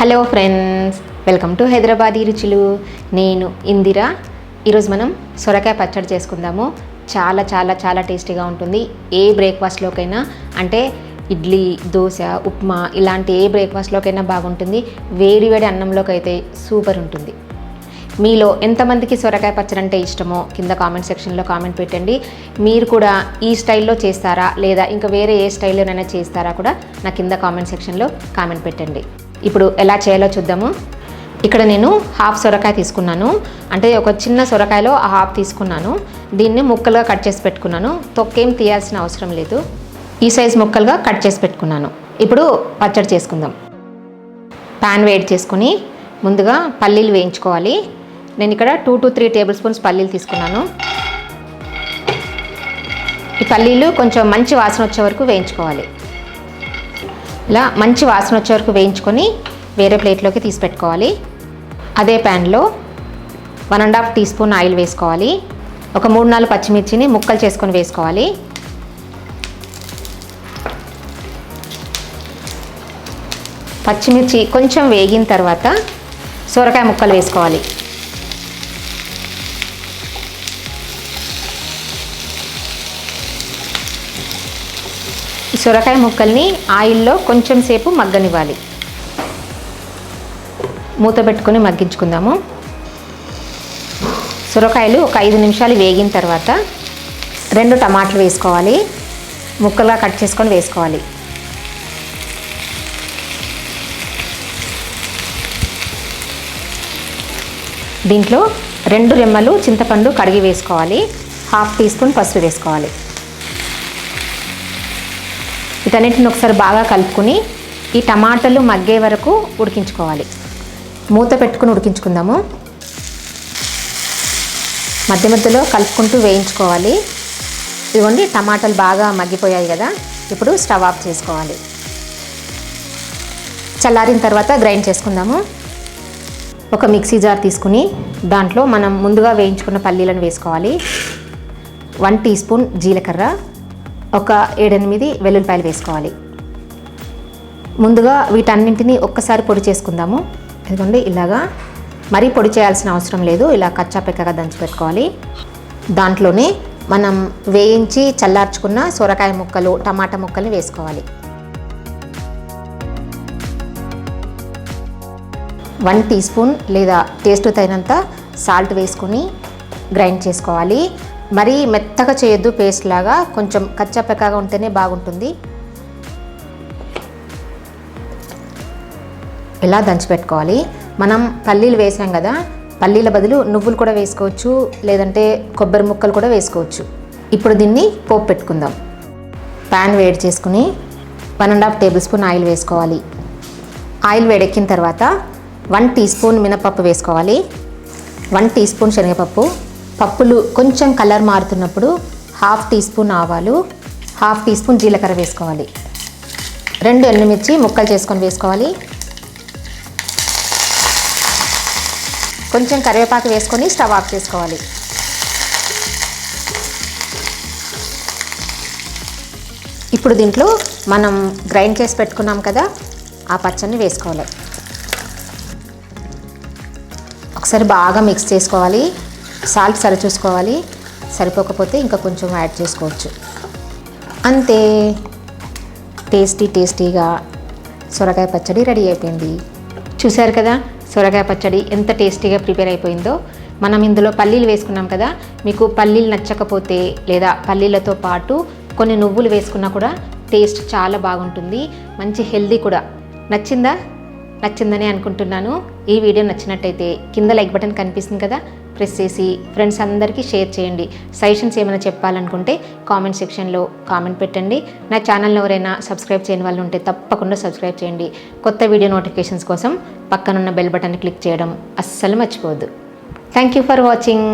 Hello friends welcome to Hyderabadi రుచులు. నేను ఇందిర. ఈరోజు మనం సొరకాయ పచ్చడి చేసుకుందాము. చాలా చాలా చాలా టేస్టీగా ఉంటుంది. ఏ బ్రేక్ఫాస్ట్లోకైనా అంటే ఇడ్లీ దోశ ఉప్మా ఇలాంటి ఏ బ్రేక్ఫాస్ట్లోకైనా బాగుంటుంది. వేడి వేడి అన్నంలోకి అయితే సూపర్ ఉంటుంది. మీలో ఎంతమందికి సొరకాయ పచ్చడి అంటే ఇష్టమో కింద కామెంట్ సెక్షన్లో కామెంట్ పెట్టండి. మీరు కూడా ఈ స్టైల్లో చేస్తారా? లేదా ఇంకా వేరే ఏ స్టైల్లోనైనా చేస్తారా కూడా నా కింద కామెంట్ సెక్షన్లో కామెంట్ పెట్టండి. ఇప్పుడు ఎలా చేయాలో చూద్దాము. ఇక్కడ నేను హాఫ్ సొరకాయ తీసుకున్నాను. అంటే ఒక చిన్న సొరకాయలో ఆ హాఫ్ తీసుకున్నాను. దీన్ని ముక్కలుగా కట్ చేసి పెట్టుకున్నాను. తొక్కేం తీయాల్సిన అవసరం లేదు. ఈ సైజ్ ముక్కలుగా కట్ చేసి పెట్టుకున్నాను. ఇప్పుడు పచ్చడి చేసుకుందాం. ప్యాన్ వేడి చేసుకుని ముందుగా పల్లీలు వేయించుకోవాలి. నేను ఇక్కడ two to three tablespoons పల్లీలు తీసుకున్నాను. ఈ పల్లీలు కొంచెం మంచి వాసన వచ్చే వరకు వేయించుకోవాలి. ఇలా మంచి వాసన వచ్చే వరకు వేయించుకొని వేరే ప్లేట్లోకి తీసి పెట్టుకోవాలి అదే ప్యాన్లో one and half teaspoon oil వేసుకోవాలి. ఒక మూడు నాలుగు పచ్చిమిర్చిని ముక్కలు చేసుకొని వేసుకోవాలి. పచ్చిమిర్చి కొంచెం వేగిన తర్వాత సొరకాయ ముక్కలు వేసుకోవాలి. సొరకాయ ముక్కల్ని ఆయిల్లో కొంచెం సేపు మగ్గనివ్వాలి. మూత పెట్టుకొని మగ్గించుకుందాము. సొరకాయలు ఒక ఐదు నిమిషాలు వేగిన తర్వాత రెండు టమాటాలు వేసుకోవాలి. ముక్కలుగా కట్ చేసుకొని వేసుకోవాలి. దీంట్లో రెండు రెమ్మలు చింతపండు కడిగి వేసుకోవాలి. హాఫ్ టీ స్పూన్ పసుపు వేసుకోవాలి. వీటన్నిటిని ఒకసారి బాగా కలుపుకొని ఈ టమాటాలు మగ్గే వరకు ఉడికించుకోవాలి. మూత పెట్టుకుని ఉడికించుకుందాము. మధ్య మధ్యలో కలుపుకుంటూ వేయించుకోవాలి. ఇదిగోండి టమాటాలు బాగా మగ్గిపోయాయి కదా ఇప్పుడు స్టవ్ ఆఫ్ చేసుకోవాలి. చల్లారిన తర్వాత గ్రైండ్ చేసుకుందాము. ఒక మిక్సీ జార్ తీసుకుని దాంట్లో మనం ముందుగా వేయించుకున్న పల్లీలను వేసుకోవాలి. వన్ టీ స్పూన్ జీలకర్ర ఒక ఏడెనిమిది వెల్లుల్లిపాయలు వేసుకోవాలి. ముందుగా వీటన్నింటినీ ఒక్కసారి పొడి చేసుకుందాము. ఎందుకంటే ఇలాగా మరీ పొడి చేయాల్సిన అవసరం లేదు. ఇలా కచ్చా పెక్కగా దంచి పెట్టుకోవాలి. దాంట్లోనే మనం వేయించి చల్లార్చుకున్న సొరకాయ ముక్కలు టమాటా ముక్కల్ని వేసుకోవాలి. వన్ టీ స్పూన్ లేదా టేస్ట్ తగినంత సాల్ట్ వేసుకొని గ్రైండ్ చేసుకోవాలి. మరీ మెత్తగా చేయొద్దు పేస్ట్ లాగా కొంచెం కచ్చాపెక్కగా ఉంటేనే బాగుంటుంది. ఇలా దంచిపెట్టుకోవాలి? మనం పల్లీలు వేసాం కదా పల్లీల బదులు నువ్వులు కూడా వేసుకోవచ్చు లేదంటే కొబ్బరి ముక్కలు కూడా వేసుకోవచ్చు. ఇప్పుడు దీన్ని పోపు పెట్టుకుందాం. ప్యాన్ వేడి చేసుకుని one and half tablespoon oil వేసుకోవాలి. ఆయిల్ వేడెక్కిన తర్వాత వన్ టీ స్పూన్ మినపప్పు వేసుకోవాలి. వన్ టీ స్పూన్ శనగపప్పు. పప్పులు కొంచెం కలర్ మారుతున్నప్పుడు హాఫ్ టీ స్పూన్ ఆవాలు హాఫ్ టీ స్పూన్ జీలకర్ర వేసుకోవాలి. రెండు ఎండుమిర్చి ముక్కలు చేసుకొని వేసుకోవాలి. కొంచెం కరివేపాకు వేసుకొని స్టవ్ ఆఫ్ చేసుకోవాలి. ఇప్పుడు దీంట్లో మనం గ్రైండ్ చేసి పెట్టుకున్నాం కదా ఆ పచ్చడిని వేసుకోవాలి. ఒకసారి బాగా మిక్స్ చేసుకోవాలి. సాల్ట్ సరి చూసుకోవాలి సరిపోకపోతే ఇంకా కొంచెం యాడ్ చేసుకోవచ్చు. అంతే. టేస్టీ టేస్టీగా సొరకాయ పచ్చడి రెడీ అయిపోయింది. చూశారు కదా? సొరకాయ పచ్చడి ఎంత టేస్టీగా ప్రిపేర్ అయిపోయిందో. మనం ఇందులో పల్లీలు వేసుకున్నాం కదా? మీకు పల్లీలు నచ్చకపోతే లేదా పల్లీలతో పాటు కొన్ని నువ్వులు వేసుకున్నా కూడా టేస్ట్ చాలా బాగుంటుంది. మంచి హెల్దీ కూడా. నచ్చిందా? నచ్చిందని అనుకుంటున్నాను. ఈ వీడియో నచ్చినట్టయితే కింద లైక్ బటన్ కనిపిస్తుంది కదా ప్రెస్ చేసి ఫ్రెండ్స్ అందరికీ షేర్ చేయండి. సజెషన్స్ ఏమైనా చెప్పాలనుకుంటే కామెంట్ సెక్షన్లో కామెంట్ పెట్టండి. నా ఛానల్ని ఎవరైనా సబ్స్క్రైబ్ చేయని వాళ్ళు ఉంటే తప్పకుండా సబ్స్క్రైబ్ చేయండి. కొత్త వీడియో నోటిఫికేషన్స్ కోసం పక్కనున్న బెల్ బటన్ క్లిక్ చేయడం అస్సలు మర్చిపోవద్దు. Thank you for watching